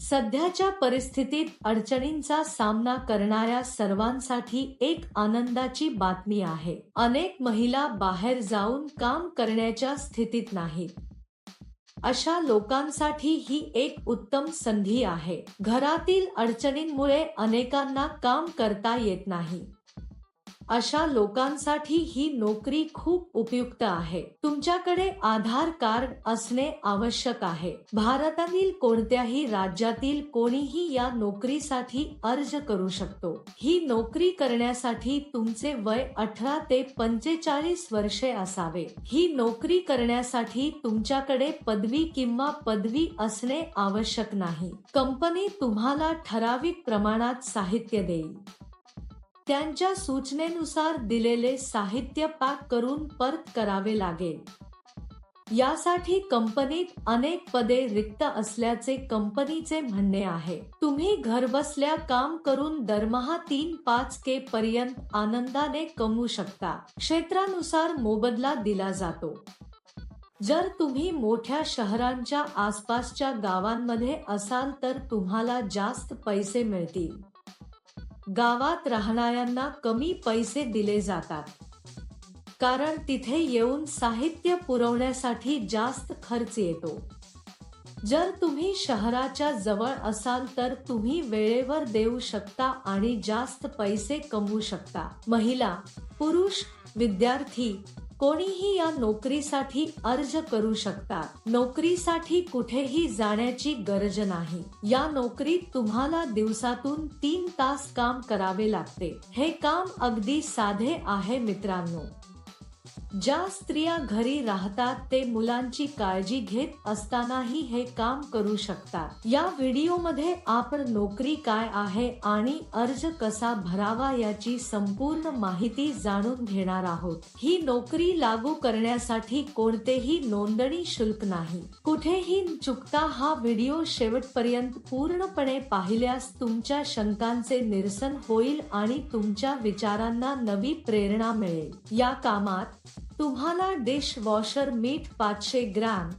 सध्याच्या परिस्थितीत अडचणींचा सामना करणाऱ्या सर्वांसाठी एक आनंदाची बातमी आहे. अनेक महिला बाहेर जाऊन काम करण्याच्या स्थितीत नाहीत. अशा लोकांसाठी ही एक उत्तम संधी आहे. घरातील अडचणींमुळे अनेकांना काम करता येत नाही. अशा लोकांसाठी ही नोकरी खूप उपयुक्त आहे. तुमच्याकडे आधार कार्ड असणे आवश्यक आहे. भारतातील कोणत्याही राज्यातील कोणीही या नोकरीसाठी अर्ज करू शकतो. ही नोकरी करण्यासाठी तुमचे वय अठरा ते पंचेचाळीस वर्षे असावे. ही नोकरी करण्यासाठी तुमच्याकडे पदवी किंवा पदवी असणे आवश्यक नाही. कंपनी तुम्हाला ठराविक प्रमाणात साहित्य देईल. त्यांच्या सूचनेनुसार दिलेले साहित्य पॅक करून परत करावे लागेल. यासाठी कंपनीत अनेक पदे रिक्त असल्याचे कंपनीचे म्हणणे आहे. तुम्ही घरबसल्या काम करून दरमहा तीन पाच के पर्यंत आनंदाने कमवू शकता. क्षेत्रानुसार मोबदला दिला जातो. जर तुम्ही मोठ्या शहरांच्या आसपासच्या गावांमध्ये असाल तर तुम्हाला जास्त पैसे मिळतील. गावात राहणाऱ्यांना कमी पैसे दिले जातात. कारण तिथे येऊन साहित्य पुरवण्यासाठी जास्त खर्च येतो. जर तुम्ही शहराच्या जवळ असाल तर तुम्ही वेळेवर देऊ शकता आणि जास्त पैसे कमवू शकता. महिला पुरुष विद्यार्थी कोणीही या नोकरीसाठी अर्ज करू शकतात. नोकरीसाठी कुठेही जाण्याची गरज नाही. या नोकरीत तुम्हाला दिवसातून तीन तास काम करावे लागते. हे काम अगदी साधे आहे मित्रांनो. ज्या स्त्रिया घरी राहतात ते मुलांची काळजी घेत असतानाही हे काम करू शकतात. या व्हिडिओमध्ये आपण नोकरी काय आहे आणि अर्ज कसा भरावा याची संपूर्ण माहिती जाणून घेणार आहोत. ही नोकरी लागू करण्यासाठी कोणतेही नोंदणी शुल्क नाही. कुठेही चुकता हा व्हिडिओ शेवटपर्यंत पूर्णपणे पाहिल्यास तुमच्या शंकांचे निरसन होईल आणि तुमच्या विचारांना नवी प्रेरणा मिळेल. या कामात तुम्हाला डिश वॉशर मीठ पाचशे ग्रॅम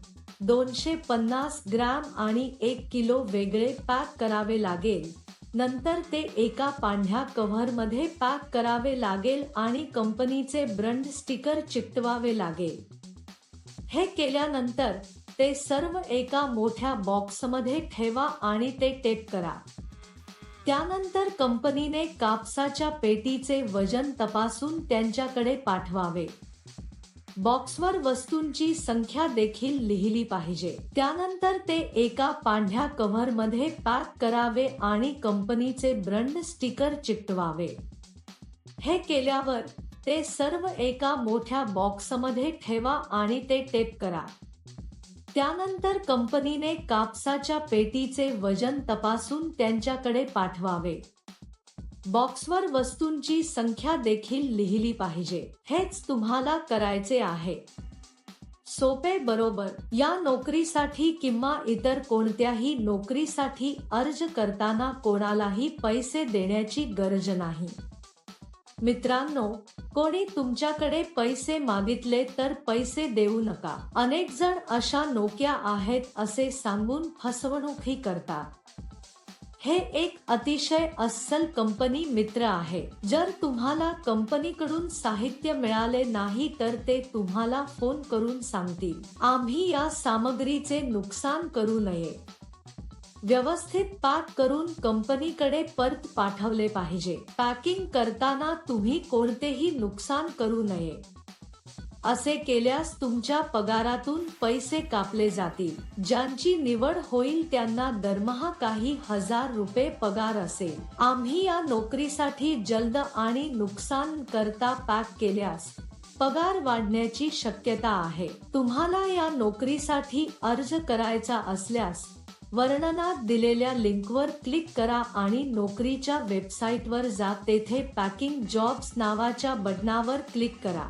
दोनशे पन्नास ग्रॅम आणि एक किलो वेगळे पॅक करावे लागेल. नंतर ते एका पांढ्या कव्हरमध्ये पॅक करावे लागेल आणि कंपनीचे ब्रंड स्टिकर चिकटवावे लागेल. हे केल्यानंतर ते सर्व एका मोठ्या बॉक्समध्ये ठेवा आणि ते टेप करा. त्यानंतर कंपनीने कापसाच्या पेटीचे वजन तपासून त्यांच्याकडे पाठवावे. बॉक्सवर वस्तूंची संख्या देखील लिहिली पाहिजे. त्यानंतर ते एका पांढ्या कव्हरमध्ये पॅक करावे आणि कंपनीचे ब्रँड स्टिकर चिकटवावे. हे केल्यावर ते सर्व एका मोठ्या बॉक्समध्ये ठेवा आणि ते टेप करा. त्यानंतर कंपनीने कापसाच्या पेटीचे वजन तपासून त्यांच्याकडे पाठवावे. बॉक्सवर वस्तूंची संख्या देखील लिहिली पाहिजे. हेच तुम्हाला करायचे आहे. सोपे बरोबर. या नोकरीसाठी किंवा इतर कोणत्याही नोकरीसाठी अर्ज करताना कोणालाही पैसे देण्याची गरज नाही. मित्रांनो कोणी तुमच्याकडे पैसे मागितले तर पैसे देऊ नका. अनेक जण अशा नोक्या आहेत असे सांगून फसवणूकही करतात. हे एक अतिशय अस्सल कंपनी मित्र आहे. जर तुम्हाला कंपनीकडून साहित्य मिळाले नाही तर ते तुम्हाला फोन करून सांगतील. आम्ही या सामग्रीचे नुकसान करू नये. व्यवस्थित पॅक करून कंपनीकडे परत पाठवले पाहिजे. पॅकिंग करताना तुम्ही कोणतेही नुकसान करू नये. असे केल्यास तुमच्या पगारातून पैसे कापले जातील. ज्यांची निवड होईल त्यांना दरमहा काही हजार रुपये पगार असेल. आम्ही या नोकरीसाठी जलद आणि नुकसान करता पॅक केल्यास पगार वाढण्याची शक्यता आहे. तुम्हाला या नोकरीसाठी अर्ज करायचा असल्यास वर्णनात दिलेल्या लिंकवर क्लिक करा आणि नोकरीच्या वेबसाईटवर जा. तेथे पॅकिंग जॉब्स नावाच्या बटनावर क्लिक करा.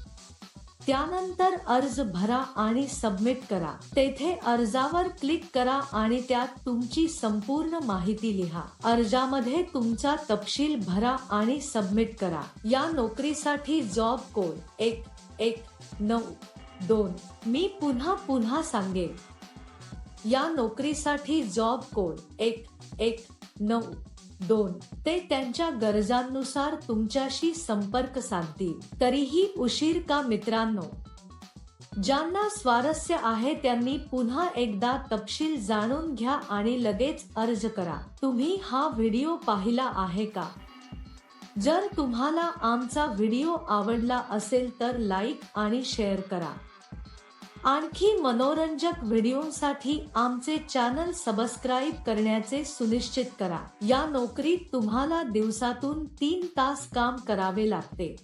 त्यानंतर अर्ज भरा आणि सबमिट करा. तेथे अर्जावर क्लिक करा आणि त्यात तुमची संपूर्ण माहिती लिहा. अर्जामध्ये तुमचा तपशील भरा आणि सबमिट करा. या नोकरीसाठी जॉब कोड एक एक नऊ दोन मी पुन्हा पुन्हा सांगेन. या नोकरीसाठी जॉब कोड एक एक नऊ दोन ते त्यांच्या गरजांनुसार तुमच्याशी संपर्क साधतील. तरीही उशीर का मित्रांनो? ज्यांना स्वारस्य आहे त्यांनी पुन्हा एकदा तपशील जाणून घ्या आणि लगेच अर्ज करा. तुम्ही हा व्हिडिओ पाहिला आहे का? जर तुम्हाला आमचा व्हिडिओ आवडला असेल तर लाईक आणि शेअर करा. आणखी मनोरंजक व्हिडिओसाठी आमचे चॅनल सबस्क्राईब करण्याचे सुनिश्चित करा. या नोकरीत तुम्हाला दिवसातून तीन तास काम करावे लागते.